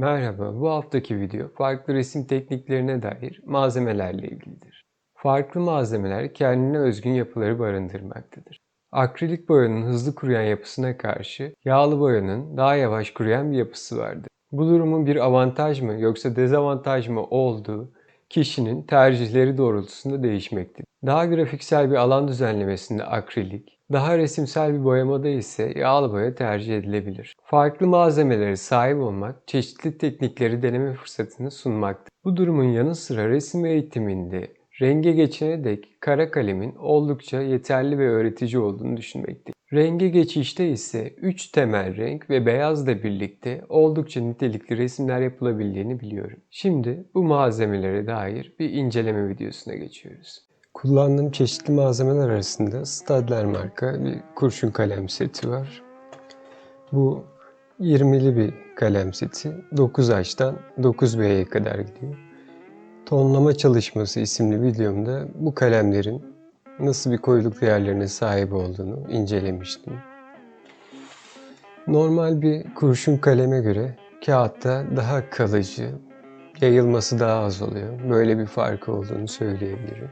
Merhaba, bu haftaki video farklı resim tekniklerine dair malzemelerle ilgilidir. Farklı malzemeler kendine özgün yapıları barındırmaktadır. Akrilik boyanın hızlı kuruyan yapısına karşı yağlı boyanın daha yavaş kuruyan bir yapısı vardır. Bu durumun bir avantaj mı yoksa dezavantaj mı olduğu kişinin tercihleri doğrultusunda değişmektedir. Daha grafiksel bir alan düzenlemesinde akrilik, daha resimsel bir boyamada ise yağlı boya tercih edilebilir. Farklı malzemelere sahip olmak, çeşitli teknikleri deneme fırsatını sunmaktadır. Bu durumun yanı sıra resim eğitiminde renge geçene dek kara kalemin oldukça yeterli ve öğretici olduğunu düşünmekteyim. Renge geçişte ise 3 temel renk ve beyazla birlikte oldukça nitelikli resimler yapılabildiğini biliyorum. Şimdi bu malzemelere dair bir inceleme videosuna geçiyoruz. Kullandığım çeşitli malzemeler arasında Stadler marka bir kurşun kalem seti var. Bu 20'li bir kalem seti. 9H'dan 9B'ye kadar gidiyor. Tonlama çalışması isimli videomda bu kalemlerin nasıl bir koyuluk değerlerine sahip olduğunu incelemiştim. Normal bir kurşun kaleme göre kağıtta daha kalıcı, yayılması daha az oluyor. Böyle bir farkı olduğunu söyleyebilirim.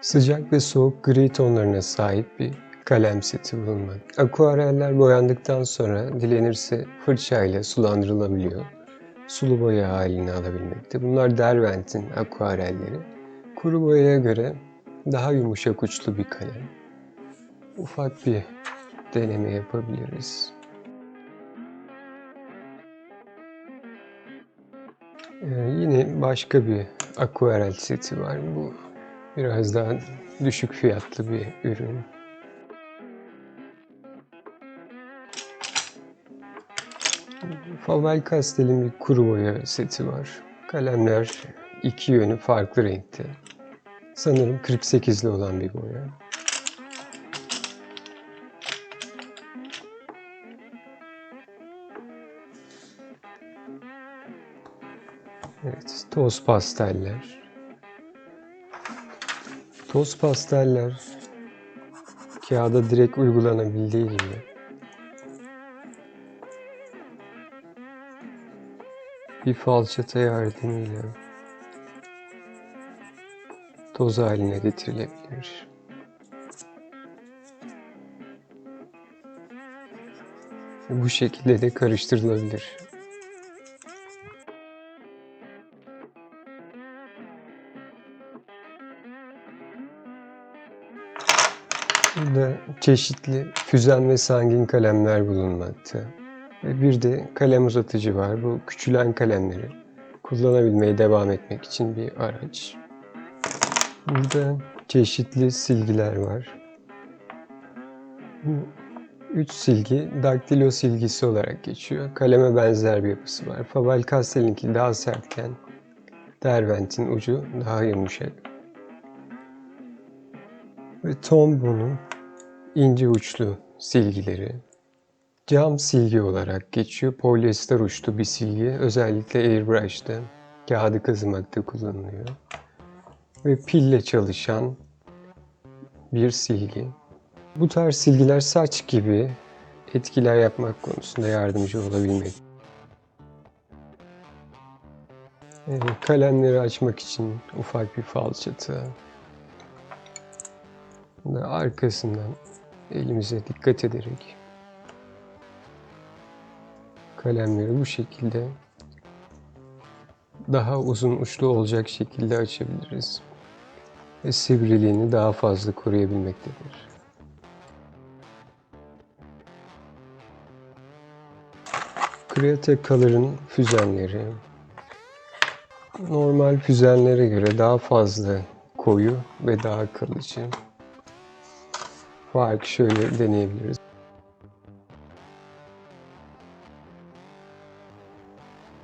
Sıcak ve soğuk gri tonlarına sahip bir kalem seti bulunmak. Akvareller boyandıktan sonra dilenirse fırçayla sulandırılabiliyor. Sulu boya halini alabilmekte. Bunlar Derwent'in akvarelleri. Kuru boyaya göre daha yumuşak uçlu bir kalem. Ufak bir deneme yapabiliriz. Ee, yine başka bir akvarel seti var. Bu Biraz daha düşük fiyatlı bir ürün. Faber-Castell'in bir kuru boya seti var. Kalemler iki yönü farklı renkte. Sanırım 48'li olan bir boya. Evet, toz pasteller. Toz pasteller kağıda direkt uygulanabildiği gibi bir falçata yardımıyla toz haline getirilebilir. Bu şekilde de karıştırılabilir. Burada çeşitli füzen ve sangin kalemler bulunmakta. Bir de kalem uzatıcı var. Bu küçülen kalemleri kullanabilmeye devam etmek için bir araç. Burada çeşitli silgiler var. Bu üç silgi daktilo silgisi olarak geçiyor. Kaleme benzer bir yapısı var. Faber-Castell'inki daha sertken Derwent'in ucu daha yumuşak. Ve Tombo'nun ince uçlu silgileri. Cam silgi olarak geçiyor. Polyester uçlu bir silgi. Özellikle airbrush'ta kağıdı kazımakta kullanılıyor. Ve pille çalışan bir silgi. Bu tarz silgiler saç gibi etkiler yapmak konusunda yardımcı olabilmek. Kalemleri açmak için ufak bir falçata, arkasından elimize dikkat ederek kalemleri bu şekilde daha uzun uçlu olacak şekilde açabiliriz. Ve sivriliğini daha fazla koruyabilmektedir. Create Color'ın füzenleri normal füzenlere göre daha fazla koyu ve daha kalıcı. Fark şöyle deneyebiliriz.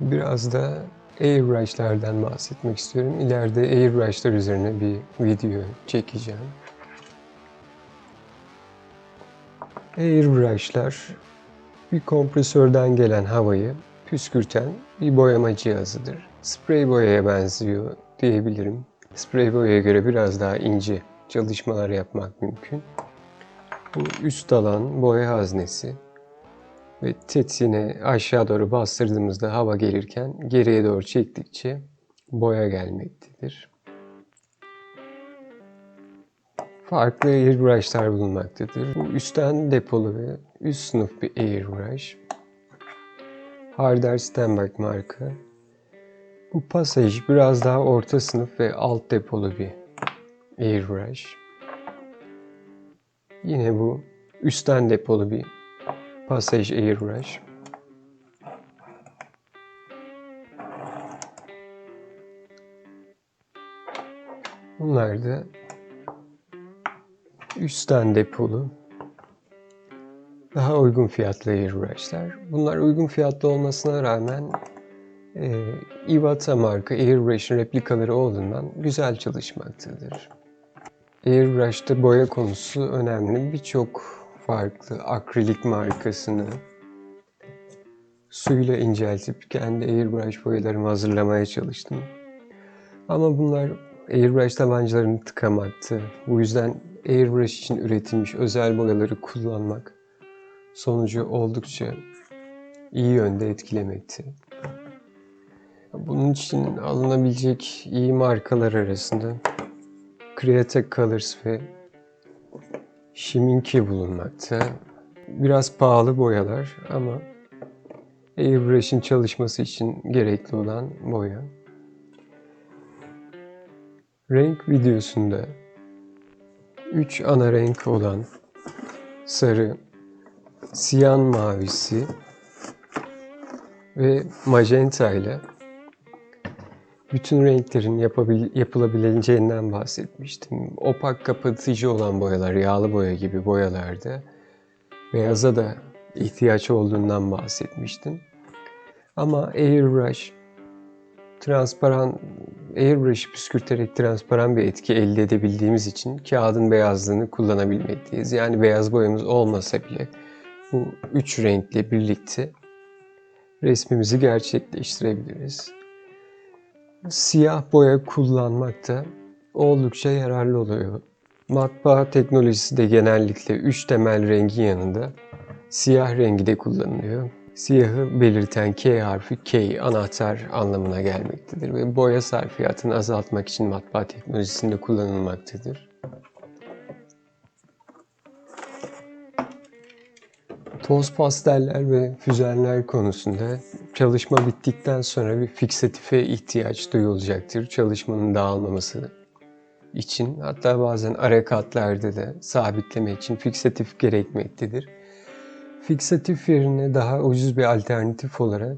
Biraz da airbrushlardan bahsetmek istiyorum. İleride airbrushlar üzerine bir video çekeceğim. Airbrushlar bir kompresörden gelen havayı püskürten bir boyama cihazıdır. Sprey boyaya benziyor diyebilirim. Sprey boyaya göre biraz daha ince çalışmalar yapmak mümkün. Bu üst alan boya haznesi. Ve tetiğini aşağı doğru bastırdığımızda hava gelirken geriye doğru çektikçe boya gelmektedir. Farklı airbrushlar bulunmaktadır. Bu üstten depolu ve üst sınıf bir airbrush. Harder Stenberg marka. Bu Passage biraz daha orta sınıf ve alt depolu bir airbrush. Yine bu üstten depolu bir Passage airbrush. Bunlar da üstten depolu daha uygun fiyatlı airbrushlar. Bunlar uygun fiyatlı olmasına rağmen e, Iwata marka airbrush'ın replikaları olduğundan güzel çalışmaktadır. Airbrush'ta boya konusu önemli. Birçok farklı akrilik markasını suyla inceltip kendi airbrush boyalarımı hazırlamaya çalıştım. Ama bunlar airbrush tabancalarını tıkamaktı. Bu yüzden airbrush için üretilmiş özel boyaları kullanmak sonucu oldukça iyi yönde etkilemekte. Bunun için alınabilecek iyi markalar arasında Creative Colors ve Shiminki bulunmakta. Biraz pahalı boyalar ama airbrush'ın çalışması için gerekli olan boya. Renk videosunda 3 ana renk olan sarı, siyan mavisi ve magenta ile bütün renklerin yapabil- yapılabileceğinden bahsetmiştim. Opak kapatıcı olan boyalar, yağlı boya gibi boyalarda beyaza da ihtiyaç olduğundan bahsetmiştim. Ama airbrush transparan airbrush'ı püskürterek transparan bir etki elde edebildiğimiz için kağıdın beyazlığını kullanabilmekteyiz. Yani beyaz boyamız olmasa bile bu üç renkle birlikte resmimizi gerçekleştirebiliriz. Siyah boya kullanmak da oldukça yararlı oluyor. Matbaa teknolojisi de genellikle üç temel rengin yanında siyah rengi de kullanılıyor. Siyahı belirten K harfi K anahtar anlamına gelmektedir ve boya sarfiyatını azaltmak için matbaa teknolojisinde kullanılmaktadır. Toz pasteller ve füzenler konusunda çalışma bittikten sonra bir fiksatife ihtiyaç duyulacaktır. Çalışmanın dağılmaması için hatta bazen ara katlarda da sabitleme için fiksatif gerekmektedir. Fiksatif yerine daha ucuz bir alternatif olarak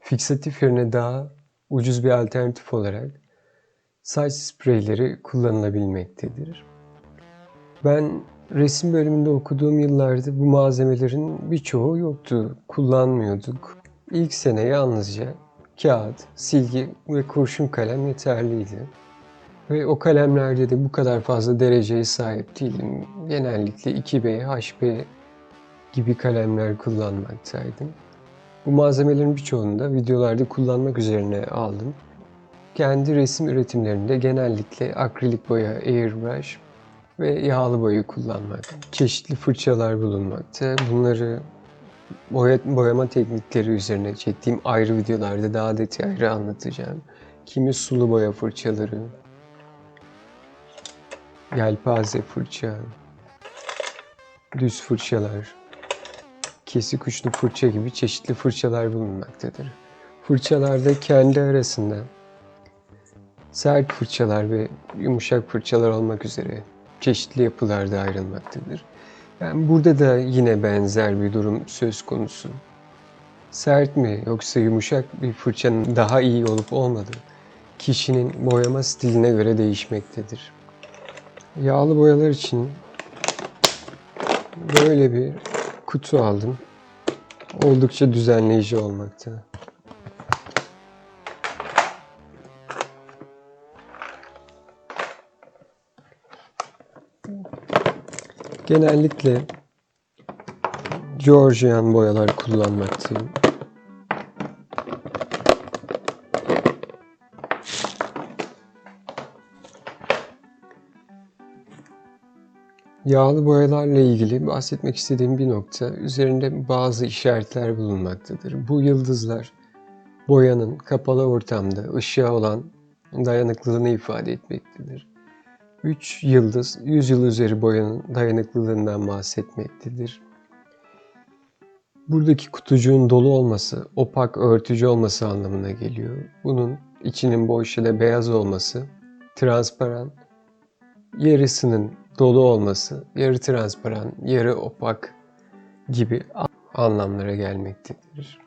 fiksatif yerine daha ucuz bir alternatif olarak saç spreyleri kullanılabilmektedir. Ben resim bölümünde okuduğum yıllarda bu malzemelerin birçoğu yoktu. Kullanmıyorduk. İlk sene yalnızca kağıt, silgi ve kurşun kalem yeterliydi. Ve o kalemlerde de bu kadar fazla dereceye sahip değilim. Genellikle 2B, HB gibi kalemler kullanmaktaydım. Bu malzemelerin birçoğunu da videolarda kullanmak üzerine aldım. Kendi resim üretimlerinde genellikle akrilik boya, airbrush ve yağlı boya kullanmak. Çeşitli fırçalar bulunmakta. Bunları boya, boyama teknikleri üzerine çektiğim ayrı videolarda daha detaylı anlatacağım. Kimi sulu boya fırçaları, yelpaze fırça, düz fırçalar, kesik uçlu fırça gibi çeşitli fırçalar bulunmaktadır. Fırçalarda kendi arasında sert fırçalar ve yumuşak fırçalar olmak üzere çeşitli yapılarda ayrılmaktadır. Yani burada da yine benzer bir durum söz konusu. Sert mi yoksa yumuşak bir fırçanın daha iyi olup olmadığı kişinin boyama stiline göre değişmektedir. Yağlı boyalar için böyle bir kutu aldım. Oldukça düzenleyici olmakta. Genellikle Georgian boyalar kullanmaktayım. Yağlı boyalarla ilgili bahsetmek istediğim bir nokta üzerinde bazı işaretler bulunmaktadır. Bu yıldızlar boyanın kapalı ortamda ışığa olan dayanıklılığını ifade etmektedir. 3 yıldız 100 yıl üzeri boyanın dayanıklılığından bahsetmektedir. Buradaki kutucuğun dolu olması, opak örtücü olması anlamına geliyor. Bunun içinin boş ya da beyaz olması, transparan, yarısının dolu olması, yarı transparan, yarı opak gibi anlamlara gelmektedir.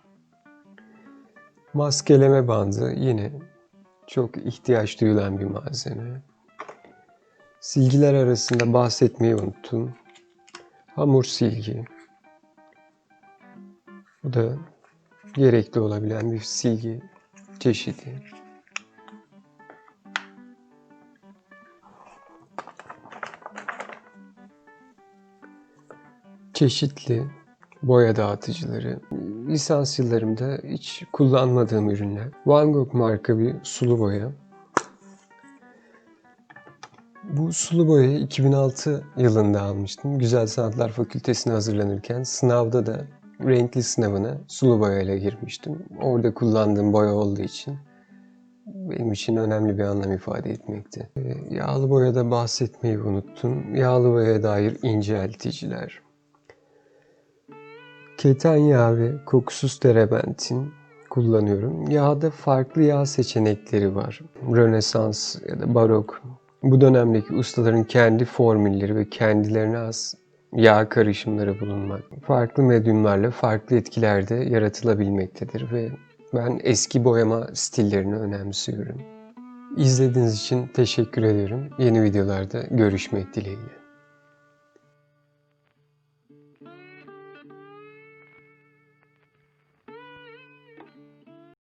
Maskeleme bandı yine çok ihtiyaç duyulan bir malzeme. Silgiler arasında bahsetmeyi unuttum. Hamur silgi. Bu da gerekli olabilen bir silgi çeşidi. Çeşitli boya dağıtıcıları. Lisans yıllarımda hiç kullanmadığım ürünler. Van Gogh marka bir sulu boya. Bu sulu boyayı 2006 yılında almıştım. Güzel Sanatlar Fakültesine hazırlanırken sınavda da renkli sınavına sulu boyayla girmiştim. Orada kullandığım boya olduğu için benim için önemli bir anlam ifade etmekte. Ee, Yağlı boyada bahsetmeyi unuttum. Yağlı boyaya dair incelticiler. Keten yağı ve kokusuz terebentin kullanıyorum. Yağda farklı yağ seçenekleri var. Rönesans ya da barok. Bu dönemdeki ustaların kendi formülleri ve kendilerine az yağ karışımları bulunmak. Farklı medyumlarla farklı etkilerde yaratılabilmektedir ve ben eski boyama stillerini önemsiyorum. İzlediğiniz için teşekkür ederim. Yeni videolarda görüşmek dileğiyle.